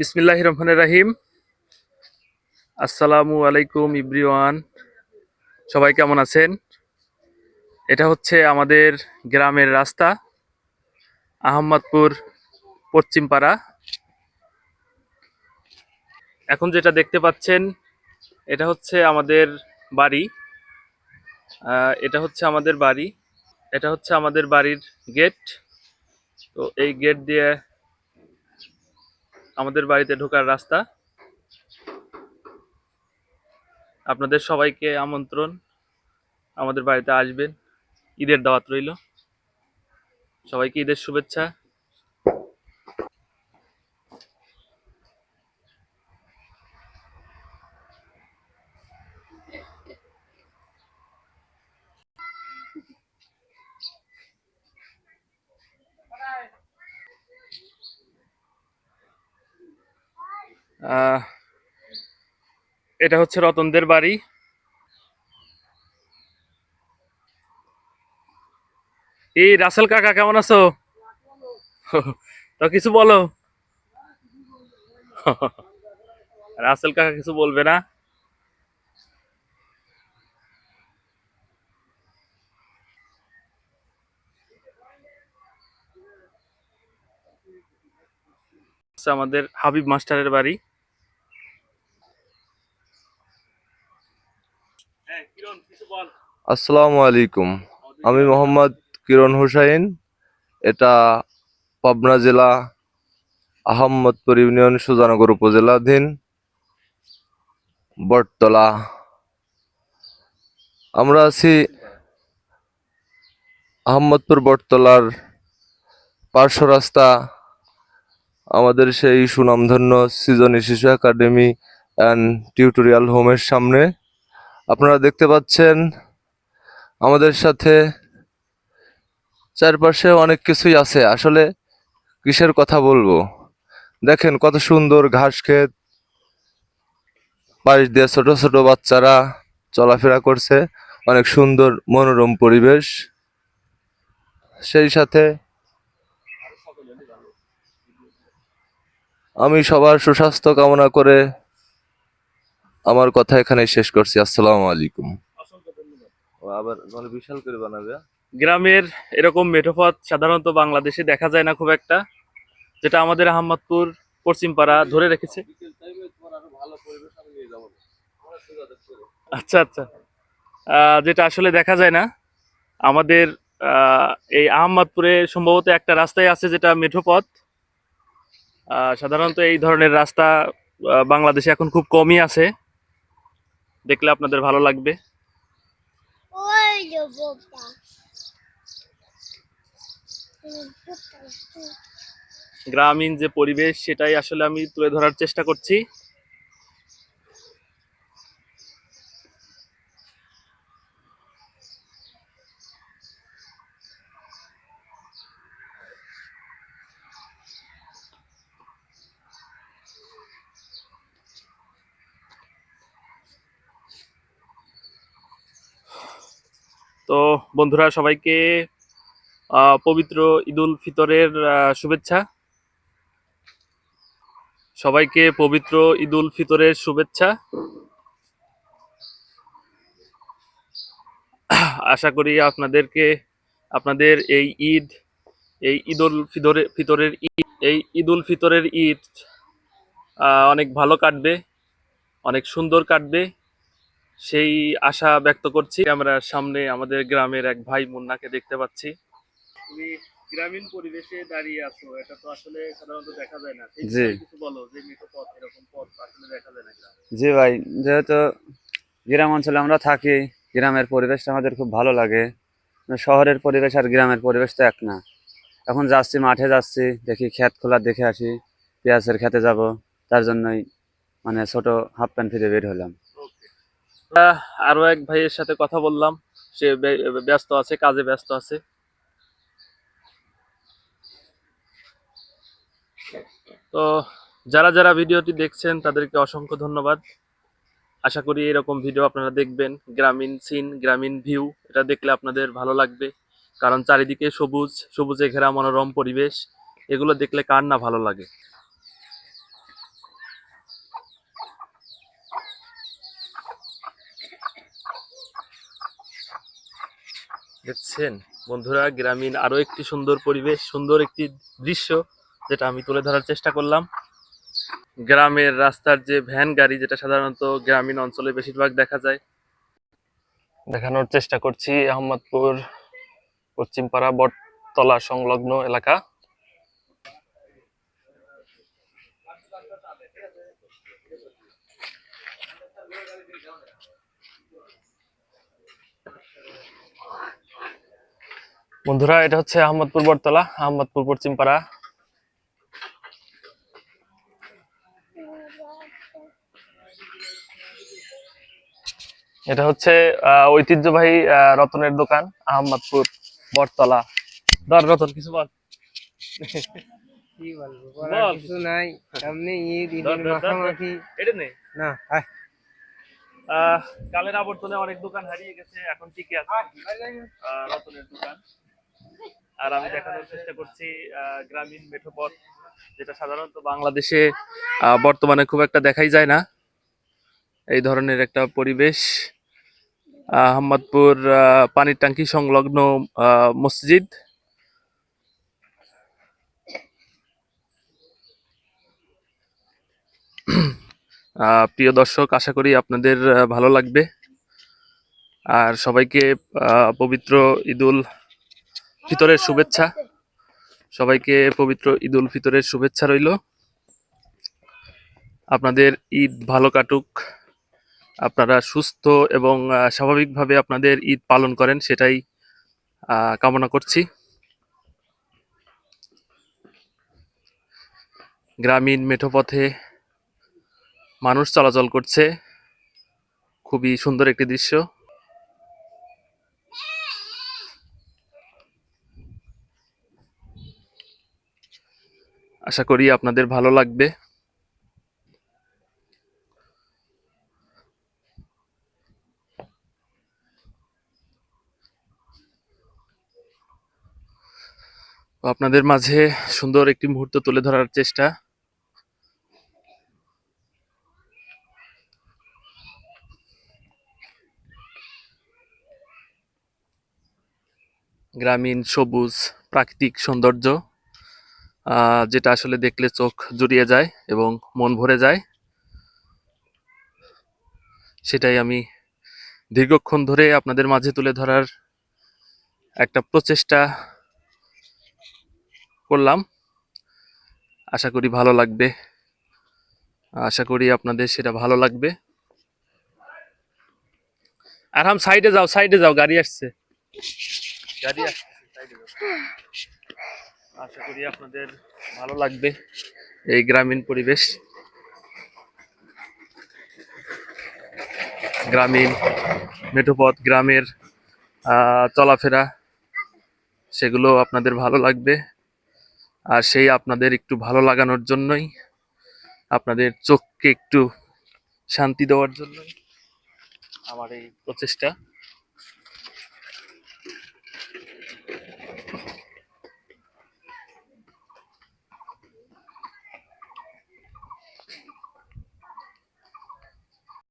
বিসমিল্লাহ রহমান রাহিম। আসসালামু আলাইকুম ইব্রিওয়ান। সবাই কেমন আছেন? এটা হচ্ছে আমাদের গ্রামের রাস্তা, আহম্মদপুর, পশ্চিমপাড়া। এখন যেটা দেখতে পাচ্ছেন, এটা হচ্ছে আমাদের বাড়ি। এটা হচ্ছে আমাদের বাড়ি। এটা হচ্ছে আমাদের বাড়ির গেট। তো এই গেট দিয়ে আমাদের বাড়িতে ঢোকার রাস্তা। আপনাদের সবাইকে আমন্ত্রণ। আমাদের বাড়িতে আসবেন। ঈদের দাওয়াত রইল। সবাইকে ঈদের শুভেচ্ছা। এটা হচ্ছে রতনদের বাড়ি। এই রাসেল কাকা, কেমন আছো? তো কিছু বলো। রাসেল কাকা কিছু বলবে না? আমাদের হাবিব মাস্টারের বাড়ি হ্যাঁ কিরণ কিছু বল আসসালামু আলাইকুম। আমি মোহাম্মদ কিরণ হুসাইন, এটা পাবনা জেলা আহম্মদপুর ইউনিয়ন সুজানগর উপজেলাধীন বটতলা। আমরা আছি আহম্মদপুর বটতলার পার্শ্ব রাস্তা, আমাদের সেই সুনামধন্য সৃজনী শিশু একাডেমি অ্যান্ড টিউটোরিয়াল হোমের সামনে। আপনারা দেখতে পাচ্ছেন আমাদের সাথে চারপাশে অনেক কিছুই আছে। আসলে কিসের কথা বলব? দেখেন কত সুন্দর ঘাস ক্ষেত, পাশ দিয়ে ছোট ছোট বাচ্চারা চলাফেরা করছে, অনেক সুন্দর মনোরম পরিবেশ। সেই সাথে আমি সবার সুস্বাস্থ্য কামনা করে আমার কথা এখানে শেষ করছি। আসসালামু আলাইকুম। আবার মানে বিশাল করে বানাবে গ্রামের এরকম মেঠোপথ সাধারণত বাংলাদেশে দেখা যায় না খুব একটা যেটা আমাদের আহমদপুর পশ্চিমপাড়া ধরে রেখেছে। আচ্ছা আচ্ছা। যেটা আসলে দেখা যায় না আমাদের আহ, এই আহমদপুরে সম্ভবত একটা রাস্তায় আছে যেটা মেঠোপথ। সাধারণত এই ধরনের রাস্তা বাংলাদেশে এখন খুব কমই আছে। দেখলে আপনাদের ভালো লাগবে। যে বোপা গ্রামীণ যে পরিবেশ সেটাই আসলে আমি তুলে ধরার চেষ্টা করছি। তো বন্ধুরা, সবাইকে পবিত্র ঈদুল ফিতরের শুভেচ্ছা। সবাইকে পবিত্র ঈদুল ফিতরের শুভেচ্ছা। আশা করি আপনাদেরকে, আপনাদের এই ঈদ, এই ঈদুল ফিতরে ফিতরের ঈদ, এই ঈদুল ফিতরের ঈদ অনেক ভালো কাটবে, অনেক সুন্দর কাটবে। সেই আশা ব্যক্ত করছি। আমরা সামনে আমাদের গ্রামের এক ভাই মুন্নাকে দেখতে পাচ্ছি। তুমি গ্রামীণ পরিবেশে দাঁড়িয়ে আছো এটা তো আসলে সাধারণত দেখা যায় না। জি। কিছু বলো যে মৃত পথ এরকম পথ আসলে দেখা যায় না জি ভাই যেহেতু গ্রাম অঞ্চলে আমরা থাকি গ্রামের পরিবেশটা আমাদের খুব ভালো লাগে। শহরের পরিবেশ আর গ্রামের পরিবেশ তো এক না। এখন যাচ্ছি মাঠে যাচ্ছি দেখি ক্ষেত খোলা দেখে আসি পেঁয়াজের খেতে যাব। তার জন্যই মানে ছোট হাফ প্যান্ট ফিরে বের হলাম। আরও এক ভাইয়ের সাথে কথা বললাম। সে ব্যস্ত আছে, কাজে ব্যস্ত আছে। তো যারা যারা ভিডিওটি দেখছেন, তাদেরকে অসংখ্য ধন্যবাদ। আশা করি এরকম ভিডিও আপনারা দেখবেন। গ্রামীণ সিন, গ্রামীণ ভিউ, এটা দেখলে আপনাদের ভালো লাগবে। কারণ চারিদিকে সবুজ, সবুজে ঘেরা মনোরম পরিবেশ, এগুলো দেখলে কার না ভালো লাগে? দেখছেন? বন্ধুরা, গ্রামীণ আরও একটি সুন্দর পরিবেশ, সুন্দর একটি দৃশ্য যেটা আমি তুলে ধরার চেষ্টা করলাম। গ্রামের রাস্তার যে ভ্যান গাড়ি, যেটা সাধারণত গ্রামীণ অঞ্চলে বেশিরভাগ দেখা যায়। দেখানোর চেষ্টা করছি আহমদপুর, পশ্চিমপাড়া, বটতলা সংলগ্ন এলাকা। বন্ধুরা এটা হচ্ছে আহমদপুর বটতলা আহমদপুর পশ্চিমপাড়া এটা হচ্ছে ঐতিহ্যবাহী রতনের দোকান আহমদপুর বটতলা। দর রতন কিছু বল। কি বলব কিছু নাই সামনে ঈদ ঈদের ধর, ধর, ধর। মাখামাখি। এটা নেই না আয়। আহ, কালের আবর্তনে অনেক দোকান হারিয়ে গেছে এখন টিকে আছে। রতনের দোকান। আর আমি দেখানোর চেষ্টা করছি গ্রামীণ মেঠোপথ যেটা সাধারণত বাংলাদেশে বর্তমানে খুব একটা দেখাই যায় না। এই ধরনের একটা পরিবেশ আহমদপুর আহ, পানির ট্যাঙ্কি সংলগ্ন মসজিদ। প্রিয় দর্শক আশা করি আপনাদের ভালো লাগবে। আর সবাইকে পবিত্র ঈদুল ফিতরের শুভেচ্ছা। সবাইকে পবিত্র ঈদ উল ফিতরের শুভেচ্ছা রইল। আপনাদের ঈদ ভালো কাটুক। আপনারা সুস্থ এবং স্বাভাবিকভাবে আপনাদের ঈদ পালন করেন, সেটাই কামনা করছি। গ্রামীণ মেঠোপথে মানুষ চলাচল করছে। খুবই সুন্দর একটি দৃশ্য। আশা করি আপনাদের ভালো লাগবে। আপনাদের মাঝে সুন্দর একটি মুহূর্ত তুলে ধরার চেষ্টা। গ্রামীণ, সবুজ, প্রাকৃতিক সৌন্দর্য। যেটা আসলে দেখলে চোখ জুড়িয়ে যায় এবং মন ভরে যায়। সেটাই আমি দীর্ঘক্ষণ ধরে আপনাদের মাঝে তুলে ধরার একটা প্রচেষ্টা করলাম। আশা করি ভালো লাগবে। আশা করি আপনাদের সেটা ভালো লাগবে। আর আরাম, সাইডে যাও সাইডে যাও, গাড়ি আসছে। গাড়ি আসছে, সাইডে যাও। আশা করি আপনাদের ভালো লাগবে এই গ্রামীণ পরিবেশ। গ্রামীণ মেঠোপথ গ্রামের চলাফেরা, সেগুলো আপনাদের ভালো লাগবে। আর সেই আপনাদের একটু ভালো লাগানোর জন্যই, আপনাদের চোখকে একটু শান্তি দেওয়ার জন্যই আমার এই প্রচেষ্টা।